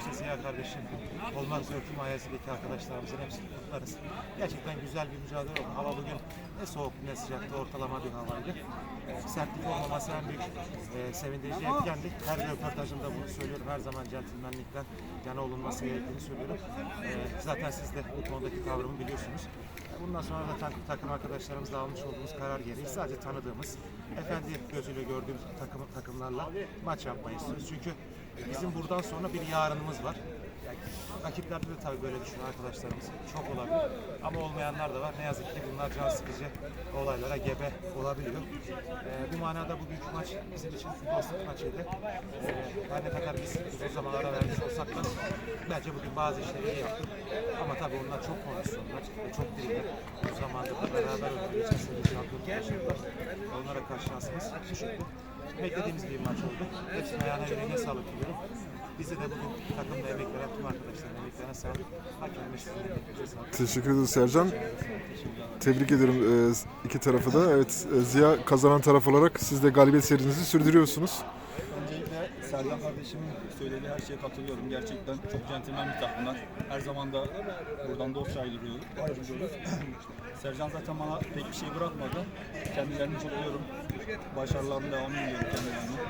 başta Ziya kardeşim, olmak üzere tüm Ayazi'deki arkadaşlarımızın hepsini kutlarız. Gerçekten güzel bir mücadele oldu. Hava bugün ne soğuk ne sıcaktı, ortalama bir havaydı. Sertlik olmaması en büyük e, sevindirici etkenlik. Her röportajımda bunu söylüyorum. Her zaman centilmenlikten yana olunması gerektiğini söylüyorum. Ee, zaten siz de bu konudaki tavrımı biliyorsunuz. Bundan sonra da takım, takım arkadaşlarımızla almış olduğumuz karar gereği sadece tanıdığımız, efendi gözüyle gördüğümüz takım, takımlarla maç yapmayı istiyoruz. Çünkü bizim buradan sonra bir yarınımız var. Rakiplerde de tabii böyle düşünen arkadaşlarımız çok olabilir. Ama olmayanlar da var. Ne yazık ki bunlar can sıkıcı olaylara gebe olabiliyor. Ee, bu manada bugünkü maç bizim için dostluk maçıydı. Ee, her ne kadar biz uzun zaman vermiş olsak da bence bugün bazı işleri iyi yaptık. Ama tabii onlar çok kondisyonlar çok diriler. Bu zamanda da beraber öldü. Geçen sene şampiyonluk. Onlara karşı şansımız düşüktü. Beklediğimiz bir maç oldu. Hepsine ayağına yüreğine sağlık diliyorum. Bizi de bugün takımda emek veren tüm arkadaşların emeklerine sağlık. Hakemime sizin de emeklerine sağlık. Teşekkür ederiz Sercan. Tebrik ederim e, iki tarafı da. Evet e, Ziya kazanan taraf olarak siz de galibiyet serinizi sürdürüyorsunuz. Öncelikle Serdan kardeşimin söylediği her şeye katılıyorum. Gerçekten çok centilmen bir takımlar. Her zaman da buradan dostça ayrılıyoruz. ayrılıyoruz. Sercan zaten bana pek bir şey bırakmadı. Kendilerini kutluyorum. Başarılarının devamını diliyorum kendilerine.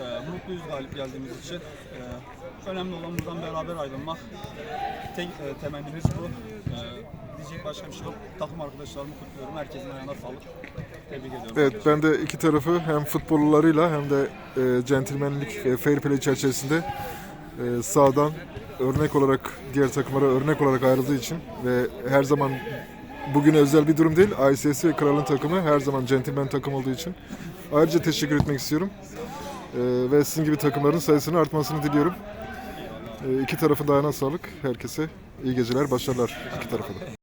Ee, mutluyuz galip geldiğimiz için. Ee, önemli olan buradan beraber ayrılmak. Tek e, temennimiz bu. Ee, diyecek başka bir şey yok. Takım arkadaşlarımı kutluyorum. Herkesin ayağına sağlık. Tebrik ediyorum. Evet ben de iki tarafı hem futbollularıyla hem de e, centilmenlik ve fair play çerçevesinde e, sağdan örnek olarak diğer takımlara örnek olarak ayrıldığı için ve her zaman bugün özel bir durum değil. ICS ve Kral'ın takımı her zaman centilmen takım olduğu için ayrıca teşekkür etmek istiyorum. E, ve sizin gibi takımların sayısının artmasını diliyorum. E, iki tarafın da ayağına sağlık. Herkese iyi geceler, başarılar iki tarafa da.